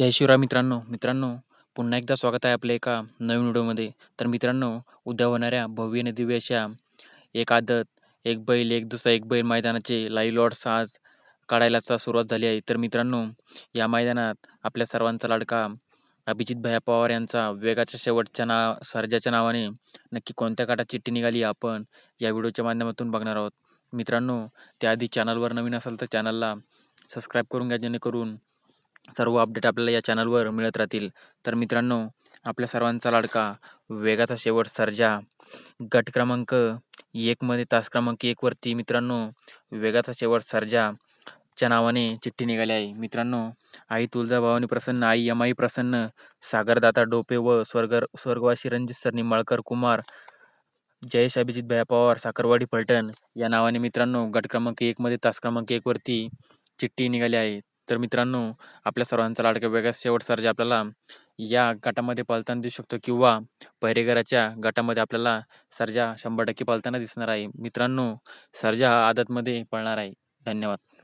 जय शिवराय मित्रांनो. मित्रांनो पुन्हा एकदा स्वागत आहे आपल्या एका नवीन व्हिडिओमध्ये. तर मित्रांनो उद्या होणाऱ्या भव्य आणि दिव्य अशा एक आदत एक बैल एक दुसरा एक बैल मैदानाचे लाईव्ह लॉट्स आज काढायलाचा सुरुवात झाली आहे. तर मित्रांनो या मैदानात आपल्या सर्वांचा लाडका अभिजित भैया पवार यांचा वेगाच्या शेवटच्या नाव सर्जाच्या नावाने नक्की कोणत्या काटात चिठ्ठी निघाली आपण या व्हिडिओच्या माध्यमातून बघणार आहोत. मित्रांनो त्याआधी चॅनलवर नवीन असाल तर चॅनलला सबस्क्राईब करून घ्या जेणेकरून सर्व अपडेट आपल्याला या चॅनलवर मिळत राहतील. तर मित्रांनो आपल्या सर्वांचा लाडका वेगाचा शेवट सर्जा गट क्रमांक एकमध्ये तास क्रमांक एकवरती मित्रांनो वेगाचा शेवट सर्जा च्या नावाने चिठ्ठी निघाली आहे. मित्रांनो आई तुळजाभावानी प्रसन्न आई यमाई प्रसन्न सागरदाता डोपे व स्वर्ग स्वर्गवासी रणजित सर निंबाळकर कुमार जयेश अभिजित भया पवार साखरवाडी फलटण या नावाने मित्रांनो गट क्रमांक एकमध्ये तास क्रमांक एकवरती चिठ्ठी निघाली आहे. तर मित्रांनो आपल्या सर्वांचा लाडका वेगळा शेवट सर्जा आपल्याला या गटामध्ये पळताना दिसू शकतो किंवा पहिरेकराच्या गटामध्ये आपल्याला सर्जा शंभर टक्के पळताना दिसणार आहे. मित्रांनो सर्जा हा आदतमध्ये पळणार आहे. धन्यवाद.